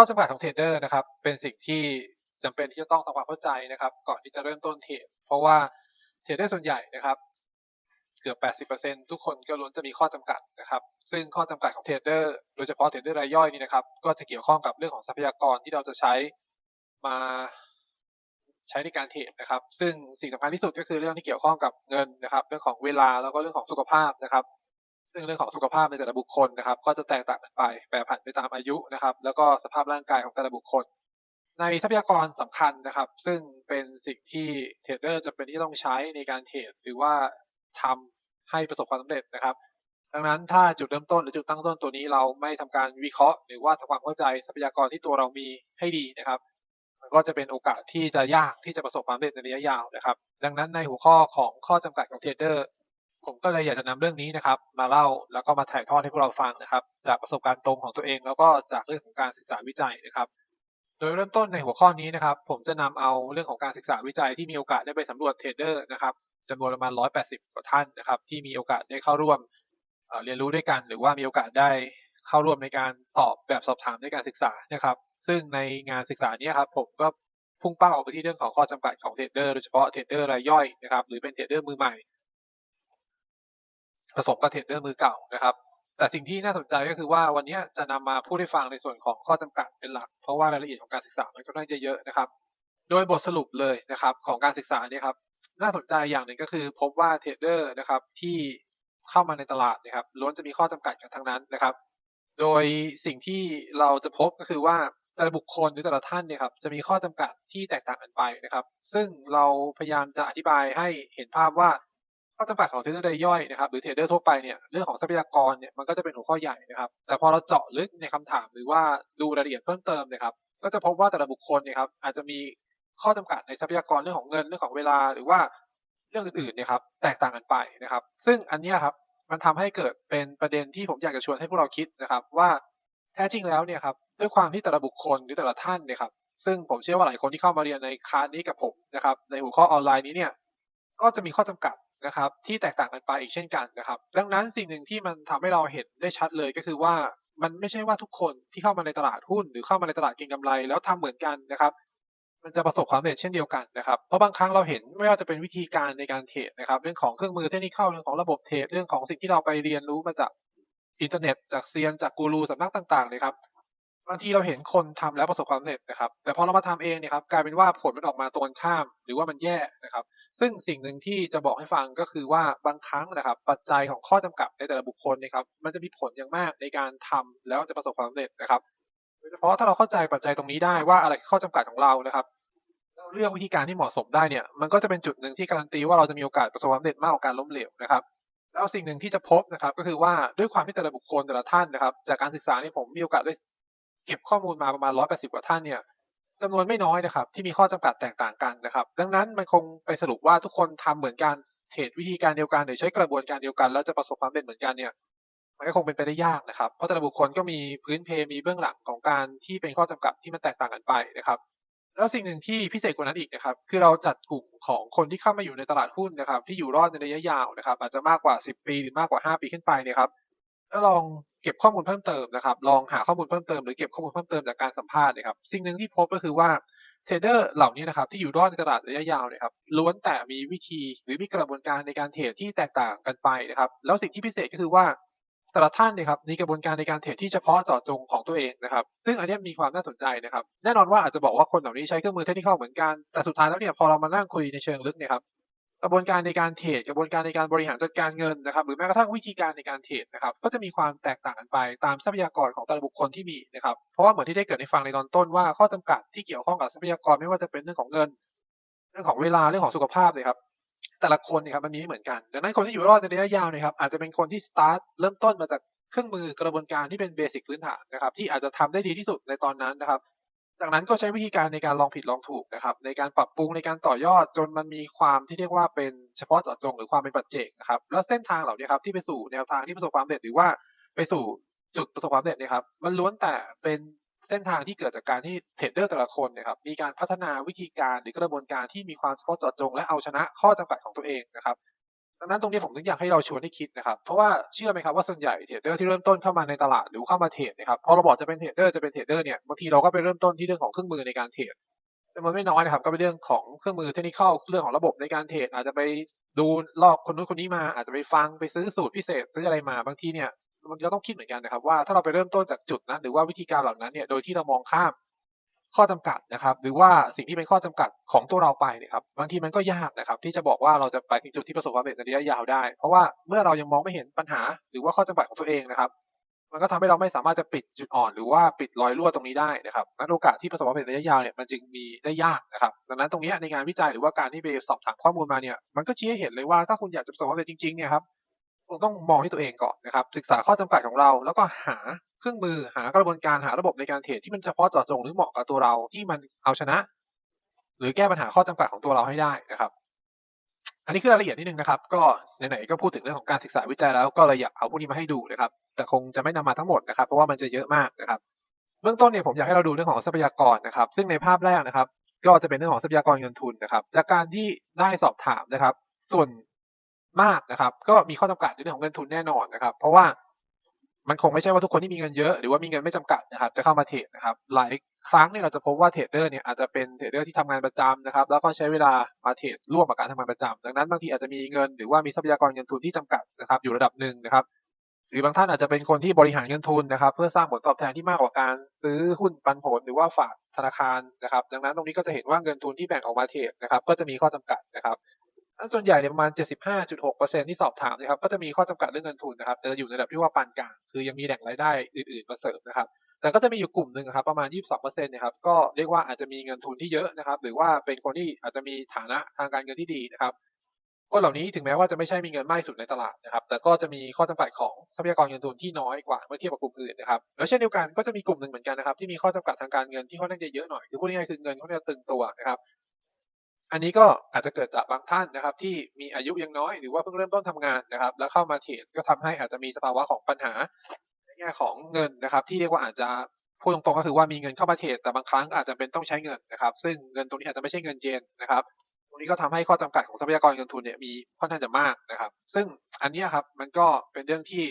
ข้อจำกัดของเทรดเดอร์นะครับ เป็นสิ่งที่จำเป็นที่จะต้องทำความเข้าใจนะครับ ก่อนที่จะเริ่มต้นเทรดเพราะว่าเทรดเดอร์ส่วนใหญ่นะครับ เกือบ 80%ทุกคนก็ล้วนจะมีข้อจำกัดนะครับ ซึ่งข้อจำกัดของเทรดเดอร์โดยเฉพาะเทรดเดอร์รายย่อยนี่นะครับ ก็จะเกี่ยวข้องกับเรื่องของทรัพยากรที่เราจะใช้มาใช้ในการเทรดนะครับ ซึ่งสิ่งสำคัญที่สุดก็คือเรื่องที่เกี่ยวข้องกับเงินนะครับ เรื่องของเวลาแล้วก็เรื่องของสุขภาพนะครับ ซึ่งเรื่องของสุขภาพในแต่ละบุคคลนะครับ ก็จะแตกต่างกันไปแปรผันไปตามอายุนะครับ แล้วก็สภาพร่างกายของแต่ละบุคคลในทรัพยากรสำคัญนะครับ ซึ่งเป็นสิ่งที่เทรดเดอร์จะเป็นที่ต้องใช้ในการเทรดหรือว่าทำให้ประสบความสำเร็จนะครับ ดังนั้นถ้าจุดเริ่มต้นหรือจุดตั้งต้นตัวนี้เราไม่ทำการวิเคราะห์ หรือว่าทำความเข้าใจทรัพยากรที่ตัวเรามีให้ดีนะครับมันก็จะเป็นโอกาสที่จะยากที่จะประสบความสำเร็จในระยะยาวนะครับ ดังนั้นในหัวข้อของข้อจำกัดของเทรดเดอร์ ผมก็เลยอยากจะนำเรื่องนี้นะครับ มาเล่าแล้วก็มาถ่ายทอดให้พวกเราฟังนะครับ จากประสบการณ์ตรงของตัวเอง แล้วก็จากเรื่องของการศึกษาวิจัยนะครับ โดยเริ่มต้นในหัวข้อนี้นะครับ ผมจะนำเอาเรื่องของการศึกษาวิจัยที่มีโอกาสได้ไปสำรวจเทรดเดอร์นะครับจำนวนประมาณ 180 กว่าท่านนะครับ ที่มีโอกาสได้เข้าร่วมเเรียนรู้ด้วยกัน หรือว่ามีโอกาสได้เข้าร่วมในการตอบแบบสอบถามในการศึกษานะครับ ซึ่งในงานศึกษานี้ครับผมก็พุ่งเป้าไปที่เรื่องของข้อจำกัดของเทรดเดอร์โดยเฉพาะเทรดเดอร์รายย่อยนะครับหรือเป็นเทรดเดอร์มือใหม่ ผสมกับเทรดเดอร์มือเก่านะครับ แต่สิ่งที่น่าสนใจก็คือว่าวันนี้จะนำมาพูดให้ฟังในส่วนของข้อจำกัดเป็นหลัก เพราะว่ารายละเอียดของการศึกษามันก็น่าจะเยอะนะครับ โดยบทสรุปเลยนะครับของการศึกษานี่ครับน่าสนใจอย่างหนึ่งก็คือ พบว่าเทรดเดอร์นะครับที่เข้ามาในตลาดนะครับล้วนจะมีข้อจำกัดกันทั้งนั้นนะครับ โดยสิ่งที่เราจะพบก็คือว่าแต่ละบุคคลหรือแต่ละท่านเนี่ยครับจะมีข้อจำกัดที่แตกต่างกันไปนะครับ ซึ่งเราพยายามจะอธิบายให้เห็นภาพว่า ข้อจำกัดของเทรดเดอร์รายย่อยนะครับหรือเทรดเดอร์ทั่วไปเนี่ยเรื่องของทรัพยากรเนี่ยมันก็จะเป็นหัวข้อใหญ่นะครับแต่พอเราเจาะลึกในคำถามหรือว่าดูรายละเอียดเพิ่มเติมนะครับก็จะพบว่าแต่ละบุคคลเนี่ยครับอาจจะมีข้อจำกัดในทรัพยากรเรื่องของเงินเรื่องของเวลาหรือว่าเรื่องอื่นๆเนี่ยครับแตกต่างกันไปนะครับ ซึ่งอันนี้ครับมันทำให้เกิดเป็นประเด็นที่ผมอยากจะชวนให้พวกเราคิดนะครับ ว่าแท้จริงแล้วเนี่ยครับด้วยความที่แต่ละบุคคลหรือแต่ละท่านเนี่ยครับซึ่งผมเชื่อว่าหลายคนที่เข้ามาเรียนในคลาสนี้กับผมนะครับในหัวข้อออนไลน์นี้เนี่ยก็จะมีข้อจำกัด นะครับที่แตกต่างกันไปอีกเช่นกันนะครับ ดังนั้นสิ่งหนึ่งที่มันทำให้เราเห็นได้ชัดเลยก็คือว่ามันไม่ใช่ว่าทุกคนที่เข้ามาในตลาดหุ้น หรือเข้ามาในตลาดเก็งกำไร แล้วทำเหมือนกันนะครับ มันจะประสบความสำเร็จเช่นเดียวกันนะครับเพราะบางครั้งเราเห็นไม่ว่าจะเป็นวิธีการในการเทรดนะครับ เรื่องของเครื่องมือเทคนิคเรื่องของระบบเทรดเรื่องของสิ่งที่เราไปเรียนรู้มาจากอินเทอร์เน็ตจากเซียนจากกูรูสำนักต่างๆเลยครับ บางทีเราเห็นคนทำแล้วประสบความสำเร็จนะครับ แต่พอเรามาทำเองเนี่ยครับกลายเป็นว่าผลมันออกมาตรงกันข้าม หรือว่ามันแย่นะครับ ซึ่งสิ่งหนึ่งที่จะบอกให้ฟังก็คือว่าบางครั้งนะครับ ปัจจัยของข้อจำกัดในแต่ละบุคคลเนะครับ มันจะมีผลอย่างมากในการทำแล้วจะประสบความสำเร็จนะครับโดยเฉพาะถ้าเราเข้าใจปัจจัยตรงนี้ได้ว่าอะไรคือข้อจำกัดของเรานะครับเราเลือกวิธีการที่เหมาะสมได้เนี่ย มันก็จะเป็นจุดหนึ่งที่การันตีว่าเราจะมีโอกาสประสบความสำเร็จมากกว่าการล้มเหลวนะครับแล้วสิ่งหนึ่งที่จะพบนะครับ ก็คือว่าด้วยความที่แต่ละบุคคลแต่ละท่านนะครับ จากการศึกษานี่ผมมีโอกาสได้ เก็บข้อมูลมาประมาณ 180 กว่าท่านเนี่ยจำนวนไม่น้อยนะครับ ที่มีข้อจำกัดแตกต่างกันนะครับ ดังนั้นมันคงไปสรุปว่าทุกคนทำเหมือนกันเทรดวิธีการเดียวกันหรือใช้กระบวนการเดียวกัน แล้วจะประสบความสำเร็จเหมือนกันเนี่ยมันก็คงเป็นไปได้ยากนะครับ เพราะแต่ละบุคคลก็มีพื้นเพมีเบื้องหลังของการที่เป็นข้อจำกัดที่มันแตกต่างกันไปนะครับ แล้วสิ่งหนึ่งที่พิเศษกว่านั้นอีกนะครับ คือเราจัดกลุ่มของคนที่เข้ามาอยู่ในตลาดหุ้นนะครับ ที่อยู่รอดในระยะยาวนะครับ อาจจะมากกว่า 10 ปีหรือมากกว่า 5 ปีขึ้นไปเนี่ยครับ แล้วลองเก็บข้อมูลเพิ่มเติมนะครับ ลองหาข้อมูลเพิ่มเติมหรือเก็บข้อมูลเพิ่มเติมจากการสัมภาษณ์นะครับ สิ่งหนึ่งที่พบก็คือว่าเทรดเดอร์เหล่านี้นะครับที่อยู่รอดในตลาดระยะยาวเนี่ยครับล้วนแต่มีวิธีหรือมีกระบวนการในการเทรดที่แตกต่างกันไปนะครับแล้วสิ่งที่พิเศษก็คือว่าแต่ละท่านเนี่ยครับมีกระบวนการในการเทรดที่เฉพาะเจาะจงของตัวเองนะครับซึ่งอันนี้มีความน่าสนใจนะครับ แน่นอนว่าอาจจะบอกว่าคนเหล่านี้ใช้เครื่องมือเทคนิคเหมือนกันแต่สุดท้ายแล้วเนี่ยพอเรามานั่งคุยในเชิงลึกเนี่ยครับ กระบวนการในการเทรดกระบวนการในการบริหารจัดการเงินนะครับหรือแม้กระทั่งวิธีการในการเทรดนะครับก็จะมีความแตกต่างกันไปตามทรัพยากรของแต่ละบุคคลที่มีนะครับเพราะว่าเหมือนที่ได้เกิดในฟังในตอนต้นว่าข้อจำกัดที่เกี่ยวข้องกับทรัพยากรไม่ว่าจะเป็นเรื่องของเงิน เรื่องของเวลาเรื่องของสุขภาพเลยครับแต่ละคนเนี่ยครับมันมีไม่เหมือนกันดังนั้นคนที่อยู่รอดในระยะยาวเนี่ยครับอาจจะเป็นคนที่สตาร์ทเริ่มต้นมาจากเครื่องมือกระบวนการที่เป็นเบสิกพื้นฐานนะครับที่อาจจะทำได้ดีที่สุดในตอนนั้นนะครับ จากนั้นก็ใช้วิธีการในการลองผิดลองถูกนะครับ ในการปรับปรุงในการต่อยอดจนมันมีความที่เรียกว่าเป็นเฉพาะเจาะจงหรือความเป็นปัจเจกนะครับ แล้วเส้นทางเหล่านี้ครับที่ไปสู่แนวทางที่ประสบความสำเร็จหรือว่าไปสู่จุดประสบความสำเร็จเนะครับ มันล้วนแต่เป็นเส้นทางที่เกิดจากการที่เทรดเดอร์แต่ละคนเนะครับมีการพัฒนาวิธีการหรือกระบวนการที่มีความเฉพาะเจาะจง และเอาชนะข้อจำกัดของตัวเองนะครับ ดังนั้นตรงนี้ผมถึงอยากให้เราชวนให้คิดนะครับ เพราะว่าเชื่อไหมครับว่าส่วนใหญ่เทรดเดอร์ที่เริ่มต้นเข้ามาในตลาดหรือเข้ามาเทรดนะครับพอเราบอกจะเป็นเทรดเดอร์จะเป็นเทรดเดอร์เนี่ยบางทีเราก็ไปเริ่มต้นที่เรื่องของเครื่องมือในการเทรดจำนวนไม่น้อยนะครับก็เป็นเรื่องของเครื่องมือเทคนิคเรื่องของระบบในการเทรดอาจจะไปดูลอกคนนู้นคนนี้มา อาจจะไปฟังไปซื้อสูตรพิเศษซื้ออะไรมาบางทีเนี่ยมันเราต้องคิดเหมือนกันนะครับว่าถ้าเราไปเริ่มต้นจากจุดนั้นหรือว่าวิธีการเหล่านั้นเนี่ยโดยที่เรามองข้าม ข้อจำกัดนะครับ หรือว่าสิ่งที่เป็นข้อจำกัดของตัวเราไปเนี่ยครับบางทีมันก็ยากนะครับ ที่จะบอกว่าเราจะไปถึงจุดที่ประสบความสำเร็จในระยะยาวได้ เพราะว่าเมื่อเรายังมองไม่เห็นปัญหา หรือว่าข้อจำกัดของตัวเองนะครับ มันก็ทำให้เราไม่สามารถจะปิดจุดอ่อน หรือว่าปิดรอยรั่วตรงนี้ได้นะครับนั้นโอกาสที่ประสบความสำเร็จระยะยาวเนี่ยมันจึงมีได้ยากนะครับ ดังนั้นตรงนี้ในงานวิจัยหรือว่าการที่ไปสอบถามข้อมูลมาเนี่ยมันก็ชี้ให้เห็นเลยว่าถ้าคุณอยากจะประสบความสำเร็จจริงๆเนี่ยครับคุณต้องมองที่ตัวเองก่อนนะครับ ศึกษาข้อจำกัดของเรา แล้วก็หา เครื่องมือหากระบวนการหาระบบในการเทรดที่มันเฉพาะเจาะจงหรือเหมาะกับตัวเราที่มันเอาชนะ หรือแก้ปัญหาข้อจำกัดของตัวเราให้ได้นะครับ อันนี้คือรายละเอียดนิดนึงนะครับ ก็ไหนๆก็พูดถึงเรื่องของการศึกษาวิจัยแล้วก็เลยอยากเอาพวกนี้มาให้ดูนะครับ แต่คงจะไม่นำมาทั้งหมดนะครับ เพราะว่ามันจะเยอะมากนะครับ เบื้องต้นเนี่ยผมอยากให้เราดูเรื่องของทรัพยากรนะครับ ซึ่งในภาพแรกนะครับ ก็จะเป็นเรื่องของทรัพยากรเงินทุนนะครับ จากการที่ได้สอบถามนะครับ ส่วนมากนะครับ ก็มีข้อจำกัดในเรื่องของเงินทุนแน่นอนนะครับ เพราะว่า มันคงไม่ใช่ว่าทุกคนที่มีเงินเยอะหรือว่ามีเงินไม่จำกัดนะครับจะเข้ามาเทรดนะครับหลายครั้งเนี่ยเราจะพบว่าเทรดเดอร์เนี่ยอาจจะเป็นเทรดเดอร์ที่ทำงานประจำนะครับแล้วก็ใช้เวลามาเทรดร่วมกับการทำงานประจำดังนั้นบางทีอาจจะมีเงินหรือว่ามีทรัพยากรเงินทุนที่จำกัดนะครับอยู่ระดับหนึ่งนะครับหรือบางท่านอาจจะเป็นคนที่บริหารเงินทุนนะครับ เพื่อสร้างผลตอบแทนที่มากกว่าการซื้อหุ้นปันผลหรือว่าฝากธนาคารนะครับ ดังนั้นตรงนี้ก็จะเห็นว่าเงินทุนที่แบ่งออกมาเทรดนะครับ ก็จะมีข้อจำกัดนะครับ ส่วนใหญ่เนี่ยประมาณ 75.6%ที่สอบถามนะครับก็จะมีข้อจำกัดเรื่องเงินทุนนะครับแต่อยู่ในระดับที่ว่าปานกลางคือยังมีแหล่งรายได้อื่นๆมาเสริมนะครับแต่ก็จะมีอยู่กลุ่มหนึ่งครับประมาณ 22%เนี่ยครับก็เรียกว่าอาจจะมีเงินทุนที่เยอะนะครับหรือว่าเป็นคนที่อาจจะมีฐานะทางการเงินที่ดีนะครับคนเหล่านี้ถึงแม้ว่าจะไม่ใช่มีเงินมากสุดในตลาดนะครับ แต่ก็จะมีข้อจำกัดของทรัพยากรเงินทุนที่น้อยกว่าเมื่อเทียบกับกลุ่มอื่นนะครับ แล้วเช่นเดียวกันก็จะมีกลุ่มหนึ่งเหมือนกันนะครับที่มีข้อจำกัดทางการเงินที่ค่อนข้างจะเยอะหน่อย คือพูดง่ายๆคือเงินค่อนข้างตึงตัวนะครับ อันนี้ก็อาจจะเกิดจากบางท่านนะครับ ที่มีอายุยังน้อยหรือว่าเพิ่งเริ่มต้นทำงานนะครับ แล้วเข้ามาเทรดก็ทำให้อาจจะมีสภาวะของปัญหาในแง่ของเงินนะครับ ที่เรียกว่าอาจจะพูดตรงๆก็คือว่ามีเงินเข้ามาเทรดแต่บางครั้งอาจจะเป็นต้องใช้เงินนะครับ ซึ่งเงินตรงนี้อาจจะไม่ใช่เงินเจนนะครับตรงนี้ก็ทำให้ข้อจำกัดของทรัพยากรเงินทุนเนี่ยมีค่อนข้างจะมากนะครับ ซึ่งอันนี้ครับมันก็เป็นเรื่องที่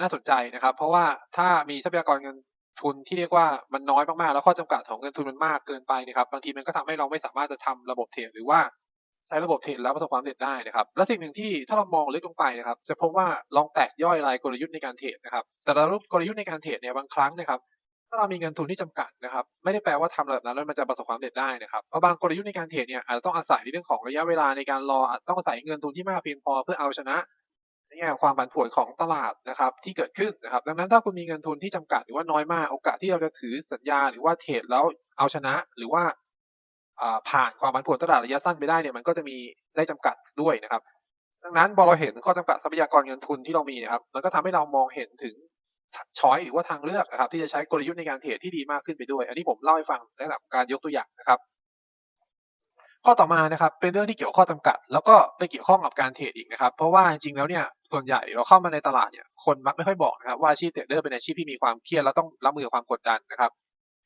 น่าสนใจนะครับ เพราะว่าถ้ามีทรัพยากรเงิน ทุนที่เรียกว่ามันน้อยมากๆ แล้วข้อจำกัดของเงินทุนมันมากเกินไปนะครับ บางทีมันก็ทำให้เราไม่สามารถจะทำระบบเทรดหรือว่าใช้ระบบเทรดแล้วประสบความสำเร็จได้นะครับ และสิ่งหนึ่งที่ถ้าเรามองลึกลงไปนะครับ จะพบว่าลองแตกย่อยรายกลยุทธ์ในการเทรดนะครับ แต่ละรูปกลยุทธ์ในการเทรดเนี่ยบางครั้งนะครับ ถ้าเรามีเงินทุนที่จำกัดนะครับ ไม่ได้แปลว่าทำแบบนั้นแล้วมันจะประสบความสำเร็จได้นะครับ เพราะบางกลยุทธ์ในการเทรดเนี่ยอาจจะต้องอาศัยในเรื่องของระยะเวลาในการรออาจต้องอาศัยเงินทุนที่มากเพียงพอเพื่อเอาชนะ ในแง่ของความผันผวนของตลาดนะครับที่เกิดขึ้นนะครับ ดังนั้นถ้าคุณมีเงินทุนที่จำกัดหรือว่าน้อยมากโอกาสที่เราจะถือสัญญาหรือว่าเทรดแล้วเอาชนะ หรือว่าผ่านความผันผวนตลาดระยะสั้นไปได้เนี่ยมันก็จะมีได้จำกัดด้วยนะครับ ดังนั้นพอเราเห็นข้อจำกัดทรัพยากรเงินทุนที่เรามีนะครับมันก็ทำให้เรามองเห็นถึงช้อยหรือว่าทางเลือกนะครับ ที่จะใช้กลยุทธ์ในการเทรดที่ดีมากขึ้นไปด้วย อันนี้ผมเล่าให้ฟังในลักษณะของการยกตัวอย่างนะครับ ข้อต่อมานะครับเป็นเรื่องที่เกี่ยวข้อจำกัด แล้วก็ไปเกี่ยวข้องกับการเทรดอีกนะครับ เพราะว่าจริงๆแล้วเนี่ยส่วนใหญ่เราเข้ามาในตลาดเนี่ยคนมักไม่ค่อยบอกนะครับว่าอาชีพเทรดเดอร์เป็นอาชีพที่มีความเครียดแล้วต้องรับมือกับความกดดันนะครับ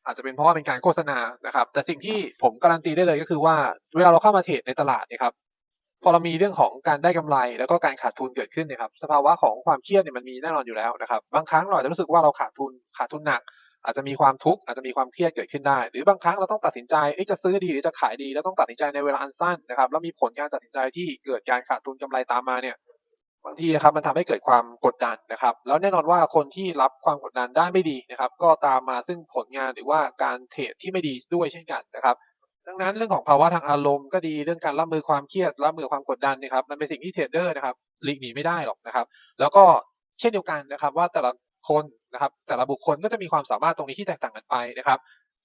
อาจจะเป็นเพราะว่าเป็นการโฆษณานะครับ แต่สิ่งที่ผมการันตีได้เลยก็คือว่า เวลาเราเข้ามาเทรดในตลาดเนี่ยครับพอเรามีเรื่องของการได้กำไร แล้วก็การขาดทุนเกิดขึ้นเนี่ยครับ สภาวะของความเครียดเนี่ยมันมีแน่นอนอยู่แล้วนะครับ บางครั้งเราอาจจะรู้สึกว่าเราขาดทุนขาดทุนหนัก อาจจะมีความทุกข์อาจจะมีความเครียดเกิดขึ้นได้ หรือบางครั้งเราต้องตัดสินใจจะซื้อดีหรือจะขายดีแล้วต้องตัดสินใจในเวลาอันสั้นนะครับแล้วมีผลการตัดสินใจที่เกิดการขาดทุนกำไรตามมาเนี่ยบางทีนะครับมันทำให้เกิดความกดดันนะครับ แล้วแน่นอนว่าคนที่รับความกดดันได้ไม่ดีนะครับ ก็ตามมาซึ่งผลงานหรือว่าการเทรดที่ไม่ดีด้วยเช่นกันนะครับ ดังนั้นเรื่องของภาวะทางอารมณ์ก็ดีเรื่องการรับมือความเครียดรับมือความกดดันนะครับมันเป็นสิ่งที่เทรดเดอร์นะครับหลีกหนีไม่ได้หรอกนะครับ แล้วก็เช่นเดียวกันนะครับ ว่าแต่ละ คนนะครับ แต่ละบุคคลก็จะมีความสามารถตรงนี้ที่แตกต่างกันไปนะครับ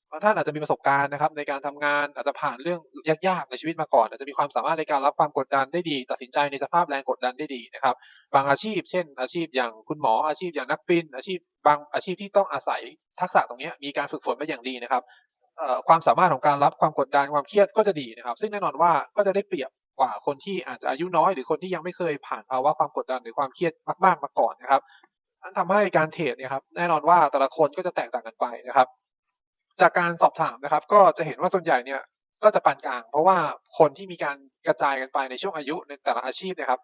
บางท่านอาจจะมีประสบการณ์นะครับ ในการทำงานอาจจะผ่านเรื่องยากๆในชีวิตมาก่อน อาจจะมีความสามารถในการรับความกดดันได้ดี ตัดสินใจในสภาพแรงกดดันได้ดีนะครับ บางอาชีพ เช่น อาชีพอย่างคุณหมออาชีพอย่างนักบิน อาชีพบางอาชีพที่ต้องอาศัยทักษะตรงนี้มีการฝึกฝนมาอย่างดีนะครับความสามารถของการรับความกดดันความเครียดก็จะดีนะครับ ซึ่งแน่นอนว่าก็จะได้เปรียบกว่าคนที่อาจจะอายุน้อย หรือคนที่ยังไม่เคยผ่านภาวะความกดดันหรือความเครียดมากๆมาก่อนนะครับ นั่นทำให้การเทรดเนี่ยครับแน่นอนว่าแต่ละคนก็จะแตกต่างกันไปนะครับ จากการสอบถามนะครับ ก็จะเห็นว่าส่วนใหญ่เนี่ยก็จะปานกลาง เพราะว่าคนที่มีการกระจายกันไปในช่วงอายุในแต่ละอาชีพนะครับ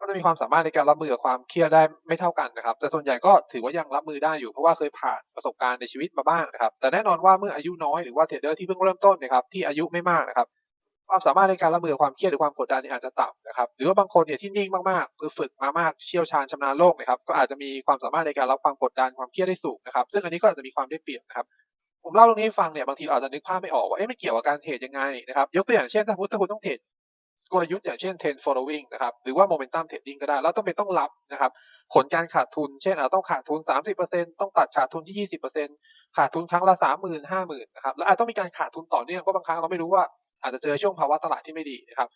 ก็จะมีความสามารถในการรับมือกับความเครียดได้ไม่เท่ากันนะครับ แต่ส่วนใหญ่ก็ถือว่ายังรับมือได้อยู่เพราะว่าเคยผ่านประสบการณ์ในชีวิตมาบ้างนะครับ แต่แน่นอนว่าเมื่ออายุน้อยหรือว่าเทรดเดอร์ที่เพิ่งเริ่มต้นนะครับที่อายุไม่มากนะครับ ความสามารถในการรับมือความเครียดหรือความกดดันเนี่ยอาจจะต่ำนะครับ หรือว่าบางคนเนี่ยที่นิ่งมากๆคือฝึกมามากเชี่ยวชาญชำนาญโลกนะครับ ก็อาจจะมีความสามารถในการรับความกดดันความเครียดได้สูงนะครับ ซึ่งอันนี้ก็อาจจะมีความได้เปรียบนะครับ ผมเล่าตรงนี้ให้ฟังเนี่ยบางทีเราอาจจะนึกภาพไม่ออกว่าเอ๊ะมันเกี่ยวกับการเทรดยังไงนะครับ ยกตัวอย่างเช่นถ้าคุณถ้าคุณต้องเทรดกลยุทธ์อย่างเช่น trend following นะครับ หรือว่า momentum trading ก็ได้ แล้วต้องเป็นต้องรับนะครับ ผลการขาดทุน เช่นอาต้องขาดทุน 30%ต้องตัดขาดทุนที่ 20%ขาดทุนครั้งละ 30,000 50,000นะครับ แล้วอาจต้องมีการขาดทุนต่อเนื่องเพราะบางครั้งเราไม่รู้ว่า อาจจะเจอช่วงภาวะตลาดที่ไม่ดีนะครับ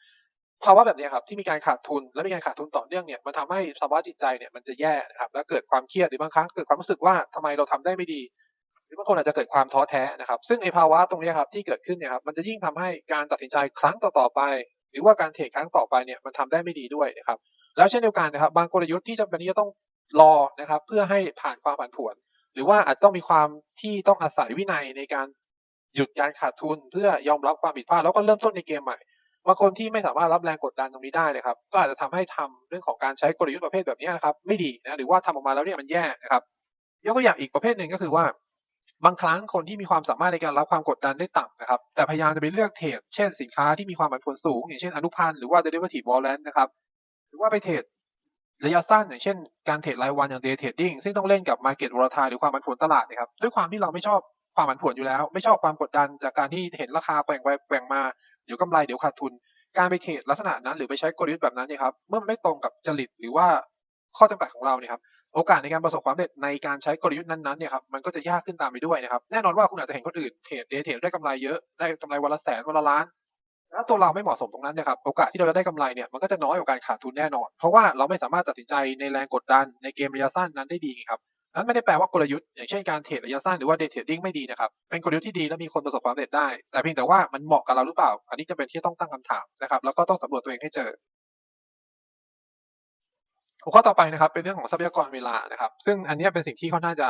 ภาวะแบบนี้ครับที่มีการขาดทุนและมีการขาดทุนต่อเนื่องเนี่ยมันทำให้สภาวะจิตใจเนี่ยมันจะแย่นะครับแล้วเกิดความเครียดหรือบางครั้งเกิดความรู้สึกว่าทำไมเราทำได้ไม่ดี หรือบางคนอาจจะเกิดความท้อแท้นะครับ ซึ่งไอภาวะตรงนี้ครับที่เกิดขึ้นเนี่ยครับมันจะยิ่งทำให้การตัดสินใจครั้งต่อๆไป หรือว่าการเทรดครั้งต่อไปเนี่ยมันทำได้ไม่ดีด้วยนะครับแล้วเช่นเดียวกันนะครับบางกลยุทธ์ที่จำเป็นที่จะต้องรอนะครับ เพื่อให้ผ่านความผันผวน หรือว่าอาจต้องมีความที่ต้องอาศัยวินัยในการ หยุดการขาดทุนเพื่อยอมรับความผิดพลาดแล้วก็เริ่มต้นในเกมใหม่บางคนที่ไม่สามารถรับแรงกดดันตรงนี้ได้นะครับ ก็อาจจะทำให้ทำเรื่องของการใช้กลยุทธ์ประเภทแบบนี้นะครับ ไม่ดีนะหรือว่าทำออกมาแล้วเนี่ยมันแย่นะครับยกตัวอย่างอีกประเภทหนึ่งก็คือว่า บางครั้งคนที่มีความสามารถในการรับความกดดันได้ต่ำนะครับ แต่พยายามจะไปเลือกเทรดเช่นสินค้าที่มีความผันผวนสูง อย่างเช่นอนุพันธ์หรือว่า derivative warrant นะครับ หรือว่าไปเทรดระยะสั้นอย่างเช่นการเทรดรายวันอย่าง day trading ซึ่งต้องเล่นกับ market volatile หรือความผันผวนตลาดนะครับด้วยความที่เราไม่ชอบ ความผันผวนอยู่แล้ว ไม่ชอบความกดดันจากการที่เห็นราคาแกว่งไปแกว่งมา เดี๋ยวกำไรเดี๋ยวขาดทุน การไปเทรดลักษณะนั้น หรือไปใช้กลยุทธ์แบบนั้นเนี่ยครับเมื่อมันไม่ตรงกับจริตหรือว่าข้อจำกัดของเราเนี่ยครับโอกาสในการประสบความสำเร็จในการใช้กลยุทธ์นั้นๆเนี่ยครับมันก็จะยากขึ้นตามไปด้วยนะครับแน่นอนว่าคุณอาจจะเห็นคนอื่นเทรดเดย์เทรดได้กำไรเยอะได้กำไรวันละแสนวันละล้านถ้าตัวเราไม่เหมาะสมตรงนั้นเนี่ยครับโอกาสที่เราจะได้กำไรเนี่ยมันก็จะน้อยกว่าการขาดทุนแน่นอน เพราะว่าเราไม่สามารถตัดสินใจในแรงกดดันในเกมระยะสั้นนั้นได้ดีครับ นั้นไม่ได้แปลว่ากลยุทธ์อย่างเช่นการเทรดระยะสั้นหรือว่าเดย์เทรดดิ้งไม่ดีนะครับ เป็นกลยุทธ์ที่ดีและมีคนประสบความสำเร็จได้ แต่เพียงแต่ว่ามันเหมาะกับเราหรือเปล่า อันนี้จะเป็นที่ต้องตั้งคำถามนะครับ แล้วก็ต้องสำรวจตัวเองให้เจอหัวข้อต่อไปนะครับ เป็นเรื่องของทรัพยากรเวลานะครับ ซึ่งอันนี้เป็นสิ่งที่ค่อนข้างจะ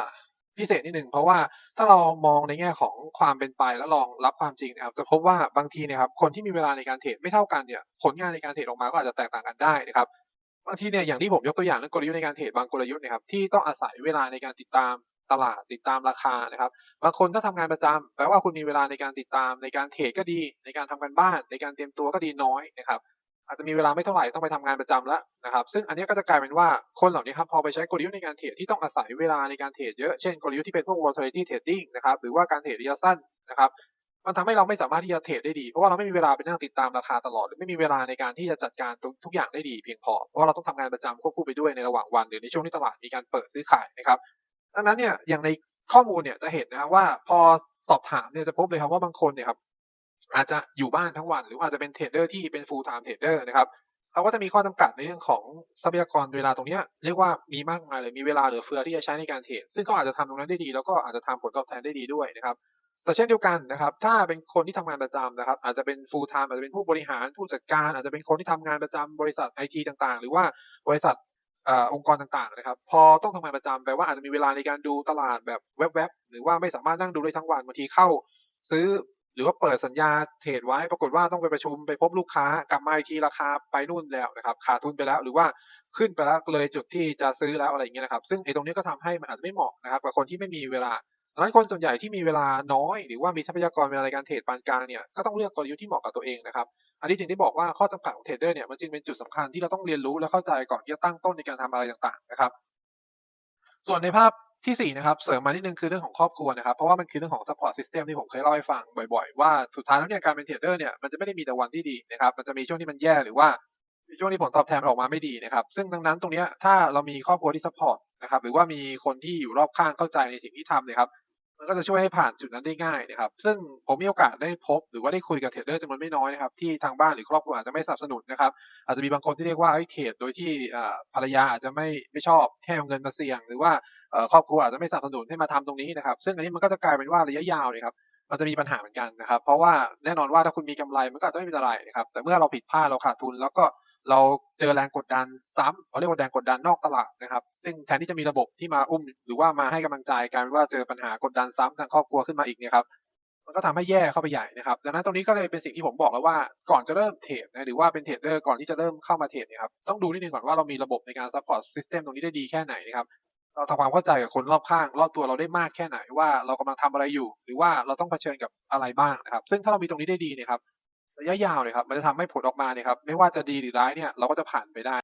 พิเศษนิดหนึ่งเพราะว่าถ้าเรามองในแง่ของความเป็นไปแล้วลองรับความจริงนะครับ จะพบว่าบางทีนะครับคนที่มีเวลาในการเทรดไม่เท่ากันเนี่ยผลงานในการเทรดออกมาก็อาจจะแตกต่างกันได้นะครับ บางทีเนี่ยอย่างที่ผมยกตัวอย่างเรื่องกลยุทธ์ในการเทรดบางกลยุทธ์นะครับที่ต้องอาศัยเวลาในการติดตามตลาดติดตามราคานะครับบางคนถ้าทำงานประจำแปลว่าคุณมีเวลาในการติดตามในการเทรดก็ดี ในการทำการบ้าน ในการเตรียมตัวก็ดีน้อยนะครับอาจจะมีเวลาไม่เท่าไหร่ต้องไปทำงานประจำแล้วนะครับ ซึ่งอันนี้ก็จะกลายเป็นว่าคนเหล่านี้ครับพอไปใช้กลยุทธ์ในการเทรดที่ต้องอาศัยเวลาในการเทรดเยอะเช่นกลยุทธ์ที่เป็นพวก volatility trading นะครับหรือว่าการเทรดระยะสั้นนะครับ มันทำให้เราไม่สามารถที่จะเทรดได้ดี เพราะว่าเราไม่มีเวลาไปนั่งติดตามราคาตลอด หรือไม่มีเวลาในการที่จะจัดการทุกอย่างได้ดีเพียงพอ เพราะว่าเราต้องทำงานประจำควบคู่ไปด้วยในระหว่างวัน หรือในช่วงที่ตลาดมีการเปิดซื้อขายนะครับ ดังนั้นเนี่ยอย่างในข้อมูลเนี่ยจะเห็นนะครับว่าพอสอบถามเนี่ยจะพบเลยครับว่าบางคนเนี่ยครับอาจจะอยู่บ้านทั้งวัน หรืออาจจะเป็นเทรดเดอร์ที่เป็น full time trader นะครับเขาก็จะมีข้อจำกัดในเรื่องของทรัพยากรเวลาตรงนี้เรียกว่ามีมากมายเลยมีเวลาเหลือเฟือที่จะใช้ในการเทรดซึ่งเขาอาจจะทำตรงนั้นได้ดี แล้วก็อาจจะทำผลตอบแทนได้ดีด้วยนะครับ แต่เช่นเดียวกันนะครับ ถ้าเป็นคนที่ทำงานประจำนะครับ อาจจะเป็น full time อาจจะเป็นผู้บริหารผู้จัดการ อาจจะเป็นคนที่ทำงานประจำบริษัทไอทีต่างๆ หรือว่าบริษัทองค์กรต่างๆนะครับ พอต้องทำงานประจำแปลว่าอาจจะมีเวลาในการดูตลาดแบบแวบๆหรือว่าไม่สามารถนั่งดูได้ทั้งวันบางทีเข้า ซื้อหรือว่าเปิดสัญญาเทรดไว้ ปรากฏว่าต้องไปประชุมไปพบลูกค้ากลับมาอีกทีราคาไปนู่นแล้วนะครับขาดทุนไปแล้วหรือว่าขึ้นไปแล้วเลยจุดที่จะซื้อแล้วอะไรอย่างเงี้ยนะครับ ซึ่งไอ้ตรงนี้ก็ทำให้มันอาจจะไม่เหมาะนะครับกับคนที่ไม่มีเวลา ดังนั้นคนส่วนใหญ่ที่มีเวลาน้อย หรือว่ามีทรัพยากรเวลาในการเทรดปานกลางเนี่ยก็ต้องเลือกกลยุทธ์ที่เหมาะกับตัวเองนะครับอันนี้จึงได้บอกว่าข้อจำกัดของเทรดเดอร์เนี่ยมันจึงเป็นจุดสำคัญที่เราต้องเรียนรู้และเข้าใจก่อนที่จะตั้งต้นในการทำอะไรต่างๆนะครับ ส่วนในภาพที่สี่นะครับเสริมมานิดนึงคือเรื่องของครอบครัวนะครับเพราะว่ามันคือเรื่องของ support system ที่ผมเคยเล่าให้ฟังบ่อยๆ ว่าสุดท้ายแล้วเนี่ยการเป็นเทรดเดอร์เนี่ยมันจะไม่ได้มีแต่วันที่ดีนะครับมันจะมีช่วงที่มันแย่หรือว่ามีช่วงที่ผลตอบแทนออกมาไม่ดีนะครับ ซึ่งดังนั้นตรงนี้ถ้าเรามีครอบครัวที่ support นะครับหรือว่ามีคนที่อยู่รอบข้างเข้าใจในสิ่งที่ทำเนี่ยครับ มันก็จะช่วยให้ผ่านจุดนั้นได้ง่ายนะครับ ซึ่งผมมีโอกาสได้พบ หรือว่าได้คุยกับเทรดเดอร์จำนวนไม่น้อยนะครับที่ทางบ้านหรือครอบครัวอาจจะไม่สนับสนุนนะครับ อาจจะมีบางคนที่เรียกว่าเทรดโดยที่ภรรยาอาจจะไม่ไม่ชอบแค่เอาเงินมาเสี่ยง หรือว่าครอบครัวอาจจะไม่สนับสนุนให้มาทำตรงนี้นะครับ ซึ่งอันนี้มันก็จะกลายเป็นว่าระยะยาวเลยครับมันจะมีปัญหาเหมือนกันนะครับ เพราะว่าแน่นอนว่าถ้าคุณมีกำไรมันก็จจะไม่มีอะไรนะครับแต่เมื่อเราผิดพลาดเราขาดทุน แล้วก็ เราเจอแรงกดดันซ้ำเขาเรียกว่าแรงกดดันนอกตลาดนะครับ ซึ่งแทนที่จะมีระบบที่มาอุ้ม หรือว่ามาให้กำลังใจกลายเป็นว่าเจอปัญหากดดันซ้ำทางครอบครัวขึ้นมาอีกเนี่ยครับมันก็ทำให้แย่เข้าไปใหญ่นะครับดังนั้นตรงนี้ก็เลยเป็นสิ่งที่ผมบอกแล้วว่าก่อนจะเริ่มเทรดนะหรือว่าเป็นเทรดเดอร์ก่อนที่จะเริ่มเข้ามาเทรดเนี่ยครับต้องดูนิดนึงก่อนว่าเรามีระบบในการซัพพอร์ตซิสเต็มตรงนี้ได้ดีแค่ไหนนะครับเราทำความเข้าใจกับคนรอบข้าง รอบตัวเราได้มากแค่ไหนว่าเรากำลังทำอะไรอยู่ หรือว่าเราต้องเผชิญกับอะไรบ้างนะครับ ซึ่งถ้าเรามีตรงนี้ได้ดีเนี่ยครับ ระยะยาวเนี่ยครับมันจะทำให้ผลออกมาเนี่ยครับไม่ว่าจะดีหรือร้ายเนี่ยเราก็จะผ่านไปได้